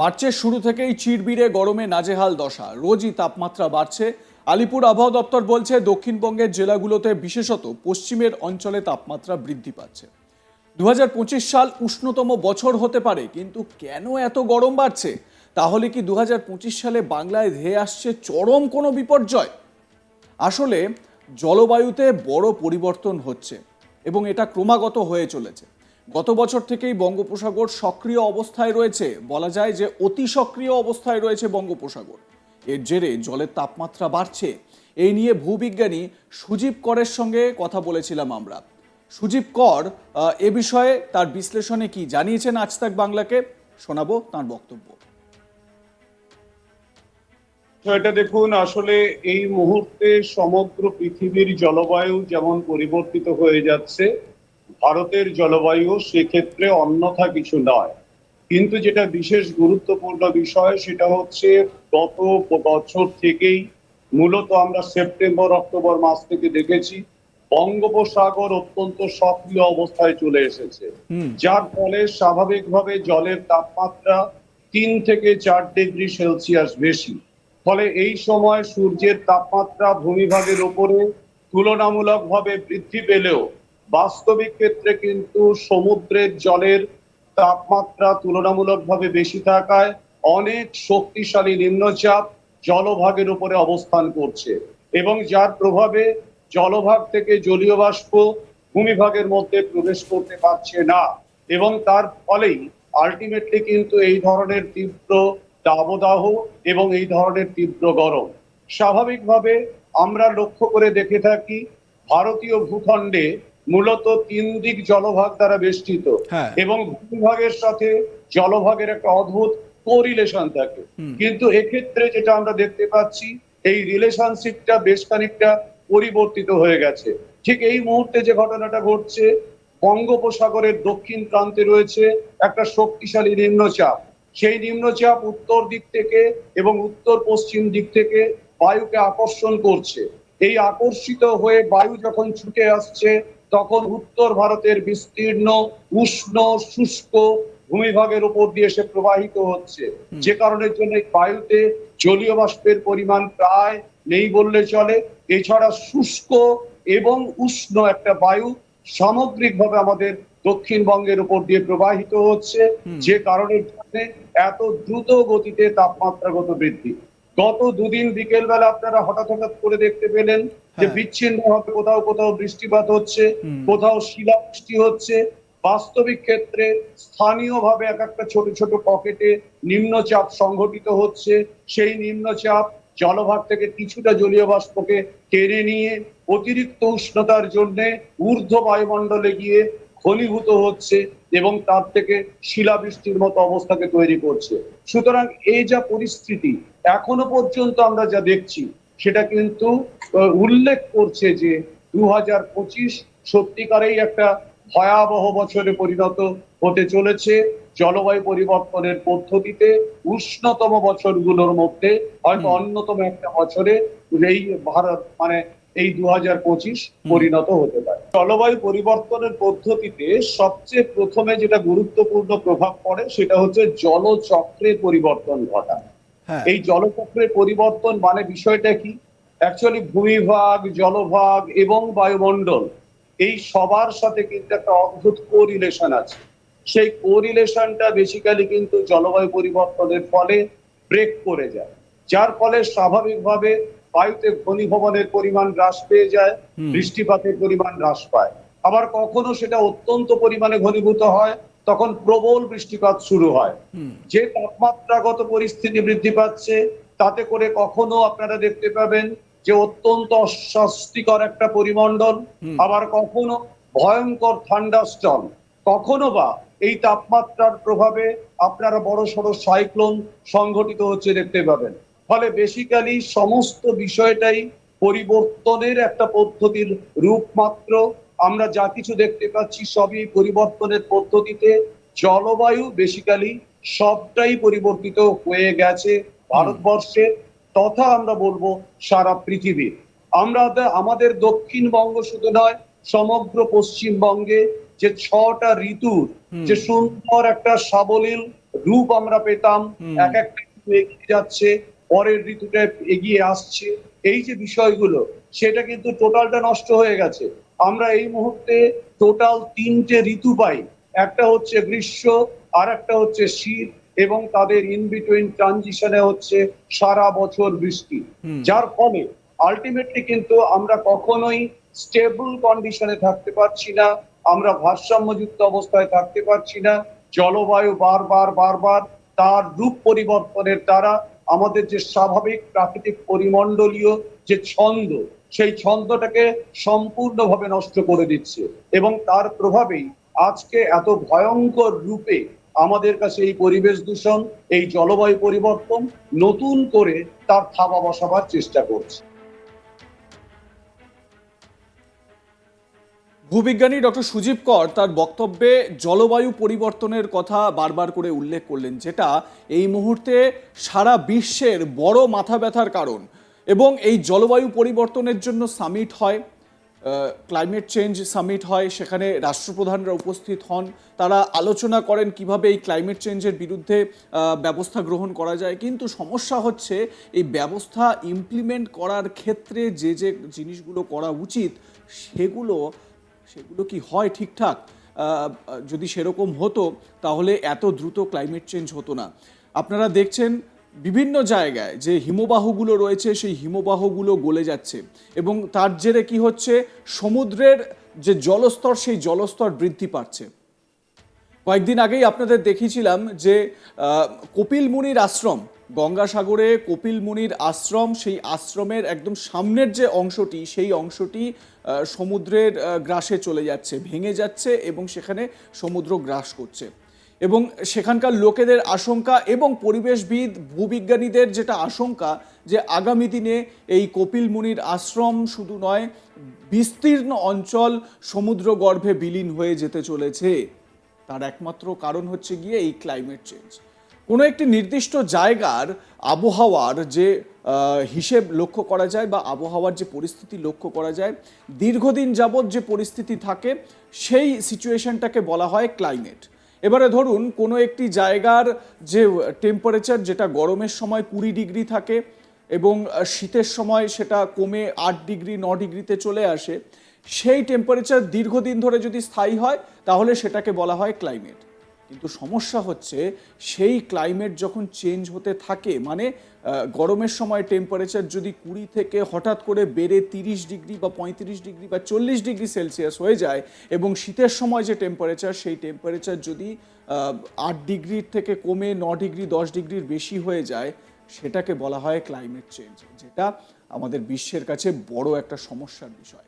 মার্চের শুরু থেকেই চিরবিরে গরমে নাজেহাল দশা। রোজই তাপমাত্রা বাড়ছে। আলিপুর আবহাওয়া দপ্তর বলছে, দক্ষিণবঙ্গের জেলাগুলোতে বিশেষত পশ্চিমের অঞ্চলে তাপমাত্রা বৃদ্ধি পাচ্ছে। দু হাজার পঁচিশ সাল উষ্ণতম বছর হতে পারে, কিন্তু কেন এত গরম বাড়ছে? তাহলে কি দু হাজার পঁচিশ সালে বাংলায় ধেয়ে আসছে চরম কোনো বিপর্যয়? আসলে জলবায়ুতে বড় পরিবর্তন হচ্ছে এবং এটা ক্রমাগত হয়ে চলেছে। গত বছর থেকেই বঙ্গোপসাগর সক্রিয় অবস্থায় রয়েছে। বলা যায় যে অতি সক্রিয় অবস্থায় রয়েছে বঙ্গোপসাগর। এর জেরে জলের তাপমাত্রা বাড়ছে। এই নিয়ে ভূবিজ্ঞানী সুজীব করের সঙ্গে কথা বলেছিলাম আমরা। সুজীব কর এ বিষয়ে তার বিশ্লেষণে কি জানিয়েছেন আজ তাক বাংলাকে? শোনাবো তার বক্তব্য। এটা দেখুন, আসলে এই মুহূর্তে সমগ্র পৃথিবীর জলবায়ু যেমন পরিবর্তিত হয়ে যাচ্ছে ভারতের জলবায়ু সেক্ষেত্রে অন্যথা কিছু নয়। কিন্তু যেটা বিশেষ গুরুত্বপূর্ণ বিষয় সেটা হচ্ছে গত বছর থেকেই মূলত আমরা সেপ্টেম্বর অক্টোবর মাস থেকে দেখেছি বঙ্গোপসাগর অত্যন্ত সক্রিয় অবস্থায় চলে এসেছে। যার ফলে স্বাভাবিকভাবে জলের তাপমাত্রা তিন থেকে চার ডিগ্রি সেলসিয়াস বেশি। ফলে এই সময় সূর্যের তাপমাত্রা ভূমিভাগের উপরে তুলনামূলকভাবে বৃদ্ধি পেলেও বাস্তবিক ক্ষেত্রে কিন্তু সমুদ্রের জলের তাপমাত্রা তুলনামূলকভাবে বেশি থাকায় অনেক শক্তিশালী নিম্নচাপ জলভাগের উপরে অবস্থান করছে এবং যার প্রভাবে জলভাগ থেকে জলীয় বাষ্প ভূমিভাগের মধ্যে প্রবেশ করতে পারছে না এবং তার ফলেই আলটিমেটলি কিন্তু এই ধরনের তীব্র দাবদাহ এবং এই ধরনের তীব্র গরম। স্বাভাবিকভাবে আমরা লক্ষ্য করে দেখে থাকি, ভারতীয় ভূখণ্ডে মূলত তিন দিক জলভাগ দ্বারা বেষ্টিত। হ্যাঁ। এবং ভূমিভাগের সাথে জলভাগের একটা অদ্ভুত কোরিলেশন থাকে। কিন্তু এক্ষেত্রে যেটা আমরা দেখতে পাচ্ছি এই রিলেশনশিপটা বেশ খানিকটা পরিবর্তিত হয়ে গেছে। ঠিক এই মুহূর্তে যে ঘটনাটা ঘটছে বঙ্গোপসাগরের দক্ষিণ প্রান্তে রয়েছে একটা শক্তিশালী নিম্নচাপ। সেই নিম্নচাপ উত্তর দিক থেকে এবং উত্তর পশ্চিম দিক থেকে বায়ুকে আকর্ষণ করছে। এই আকর্ষিত হয়ে বায়ু যখন ছুটে আসছে তখন উত্তর ভারতের বিস্তীর্ণ উষ্ণ শুষ্ক ভূমিভাগের উপর দিয়ে সে প্রবাহিত হচ্ছে। যে কারণের জন্য বায়ুতে জলীয় বাষ্পের পরিমাণ প্রায় নেই বললে চলে। এছাড়া শুষ্ক এবং উষ্ণ একটা বায়ু সামগ্রিকভাবে আমাদের দক্ষিণবঙ্গের উপর দিয়ে প্রবাহিত হচ্ছে। যে কারণের জন্য এত দ্রুত গতিতে তাপমাত্রাগত বৃদ্ধি। গত দুদিন বিকেল বেলা আপনারা হঠাৎ হঠাৎ করে দেখতে পেলেন যে হ্যাঁ। বিচ্ছিন্ন হবে কোথাও কোথাও বৃষ্টিপাত হচ্ছে। কোথাও শিলাবৃষ্টি হচ্ছে বাস্তবিক ক্ষেত্রে স্থানীয়ভাবে এক একটা ছোট ছোট পকেটে নিম্নচাপ সংঘটিত হচ্ছে সেই নিম্নচাপ জলভাগ থেকে কিছুটা জলীয় বাষ্পকে টেনে নিয়ে অতিরিক্ত উষ্ণতার জন্য ঊর্ধ্ব বায়ুমণ্ডলে গিয়ে ঘনীভূত হচ্ছে এবং তার থেকে শিলাবৃষ্টির মতো অবস্থাকে তৈরি করছে। সুতরাং এই যা পরিস্থিতি এখনও পর্যন্ত আমরা যা দেখছি সেটা কিন্তু উল্লেখ করছে যে দু হাজার পঁচিশ সত্যিকারেই একটা ভয়াবহ বছরে পরিণত হতে চলেছে। জলবায়ু পরিবর্তনের পদ্ধতিতে উষ্ণতম বছরগুলোর মধ্যে হয়তো অন্যতম একটা বছরে এই ভারত মানে এই দু হাজার পঁচিশ পরিণত হতে পারে। জলবায়ু পরিবর্তনের পদ্ধতিতে সবচেয়ে প্রথমে যেটা গুরুত্বপূর্ণ প্রভাব পড়ে সেটা হচ্ছে জলচক্রের পরিবর্তন ঘটা। হ্যাঁ। এই জলচক্রের পরিবর্তন মানে বিষয়টা কি? অ্যাকচুয়ালি ভূমিভাগ জলভাগ এবং বায়ুমণ্ডল এই সবার সাথে কিন্তু একটা অদ্ভুত কোরিলেশন আছে। সেই কোরিলেশনটা বেসিক্যালি কিন্তু জলবায়ু পরিবর্তনের ফলে ব্রেক করে যায়। যার ফলে স্বাভাবিকভাবে বায়ুতে ঘনীভবনের পরিমাণ হ্রাস পেয়ে যায় বৃষ্টিপাতের পরিমাণ হ্রাস পায়। আবার কখনো সেটা অত্যন্ত পরিমাণে ঘনীভূত হয় তখন প্রবল বৃষ্টিপাত শুরু হয়। যে তাপমাত্রাগত পরিস্থিতি বৃদ্ধি পাচ্ছে তাতে করে কখনো আপনারা দেখতে পাবেন যে অত্যন্ত অস্বস্তিকর একটা পরিমণ্ডল আবার কখনো ভয়ঙ্কর ঠান্ডা স্টল কখনো বা এই তাপমাত্রার প্রভাবে আপনারা বড় সড়ো সাইক্লোন সংঘটিত হচ্ছে দেখতে পাবেন। ফলে বেসিক্যালি সমস্ত বিষয়টাই পরিবর্তনের একটা পদ্ধতির রূপ মাত্র। আমরা যা কিছু দেখতে পাচ্ছি সবই পরিবর্তনের পদ্ধতিতে। জলবায়ু বেসিক্যালি সবটাই পরিবর্তিত হয়ে গেছে ভারতবর্ষে। তথা আমরা বলব সারা পৃথিবীর আমরা আমাদের দক্ষিণবঙ্গ শুধু নয় সমগ্র পশ্চিমবঙ্গে যে ছটা ঋতুর যে সুন্দর একটা সাবলীল রূপ আমরা পেতাম এক একটা ঋতু এগিয়ে যাচ্ছে। পরের ঋতুটা এগিয়ে আসছে। এই যে বিষয়গুলো সেটা কিন্তু টোটালটা নষ্ট হয়ে গেছে। আমরা এই মুহূর্তে টোটাল তিনটে ঋতু পাই। একটা হচ্ছে গ্রীষ্ম আর একটা হচ্ছে শীত এবং তাদের ইন বিটুইন ট্রানজিশনে হচ্ছে সারা বছর বৃষ্টি। যার ফলে আলটিমেটলি কিন্তু আমরা কখনোই স্টেবল কন্ডিশনে থাকতে পারছি না আমরা ভারসাম্যযুক্ত অবস্থায় থাকতে পারছি না জলবায়ু বারবার বারবার তার রূপ পরিবর্তনের দ্বারা আমাদের যে স্বাভাবিক প্রাকৃতিক পরিমণ্ডলীয় যে ছন্দ, সেই ছন্দটাকে সম্পূর্ণভাবে নষ্ট করে দিচ্ছে এবং তার প্রভাবেই আজকে এত ভয়ঙ্কর রূপে আমাদের কাছে এই পরিবেশ দূষণ, এই জলবায়ু পরিবর্তন নতুন করে তার থাবা বসাবার চেষ্টা করছে। ভূবিজ্ঞানী ডক্টর সুজীব কর তার বক্তব্যে জলবায়ু পরিবর্তনের কথা বারবার করে উল্লেখ করলেন, যেটা এই মুহূর্তে সারা বিশ্বের বড় মাথা ব্যথার কারণ। এবং এই জলবায়ু পরিবর্তনের জন্য সামিট হয় ক্লাইমেট চেঞ্জ সামিট হয়, সেখানে রাষ্ট্রপ্রধানরা উপস্থিত হন। তারা আলোচনা করেন কীভাবে এই ক্লাইমেট চেঞ্জের বিরুদ্ধে ব্যবস্থা গ্রহণ করা যায়। কিন্তু সমস্যা হচ্ছে, এই ব্যবস্থা ইমপ্লিমেন্ট করার ক্ষেত্রে যে যে জিনিসগুলো করা উচিত, সেগুলো সেগুলো কি হয় ঠিকঠাক? যদি সেরকম হতো, তাহলে এত দ্রুত ক্লাইমেট চেঞ্জ হতো না। আপনারা দেখছেন বিভিন্ন জায়গায় যে হিমবাহগুলো রয়েছে, সেই হিমবাহগুলো গলে যাচ্ছে এবং তার জেরে কি হচ্ছে? সমুদ্রের যে জলস্তর, সেই জলস্তর বৃদ্ধি পাচ্ছে। কয়েকদিন আগেই আপনাদের দেখিয়েছিলাম যে কপিল মুনির আশ্রম, গঙ্গাসাগরে কপিল মুনির আশ্রম, সেই আশ্রমের একদম সামনের যে অংশটি, সেই অংশটি সমুদ্রের গ্রাসে চলে যাচ্ছে, ভেঙে যাচ্ছে এবং সেখানে সমুদ্র গ্রাস করছে। এবং সেখানকার লোকেদের আশঙ্কা এবং পরিবেশবিদ, ভূবিজ্ঞানীদের যেটা আশঙ্কা যে আগামী দিনে এই কপিল মুনির আশ্রম শুধু নয়, বিস্তীর্ণ অঞ্চল সমুদ্র গর্ভে বিলীন হয়ে যেতে চলেছে। তার একমাত্র কারণ হচ্ছে গিয়ে এই ক্লাইমেট চেঞ্জ কোনো একটি নির্দিষ্ট জায়গার আবহাওয়ার যে হিসেব লক্ষ্য করা যায় বা আবহাওয়ার যে পরিস্থিতি লক্ষ্য করা যায়, দীর্ঘদিন যাবৎ যে পরিস্থিতি থাকে, সেই সিচুয়েশনটাকে বলা হয় ক্লাইমেট এবারে ধরুন, কোনো একটি জায়গার যে টেম্পারেচার যেটা গরমের সময় কুড়ি ডিগ্রি থাকে এবং শীতের সময় সেটা কমে আট ডিগ্রি, ন ডিগ্রিতে চলে আসে সেই টেম্পারেচার দীর্ঘদিন ধরে যদি স্থায়ী হয়, তাহলে সেটাকে বলা হয় ক্লাইমেট কিন্তু সমস্যা হচ্ছে, সেই ক্লাইমেট যখন চেঞ্জ হতে থাকে মানে গরমের সময় টেম্পারেচার যদি কুড়ি থেকে হঠাৎ করে বেড়ে তিরিশ ডিগ্রি বা পঁয়ত্রিশ ডিগ্রি বা চল্লিশ ডিগ্রি সেলসিয়াস হয়ে যায়, এবং শীতের সময় যে টেম্পারেচার সেই টেম্পারেচার যদি আট ডিগ্রির থেকে কমে ন ডিগ্রি, দশ ডিগ্রির বেশি হয়ে যায়, সেটাকে বলা হয় ক্লাইমেট চেঞ্জ যেটা আমাদের বিশ্বের কাছে বড় একটা সমস্যার বিষয়।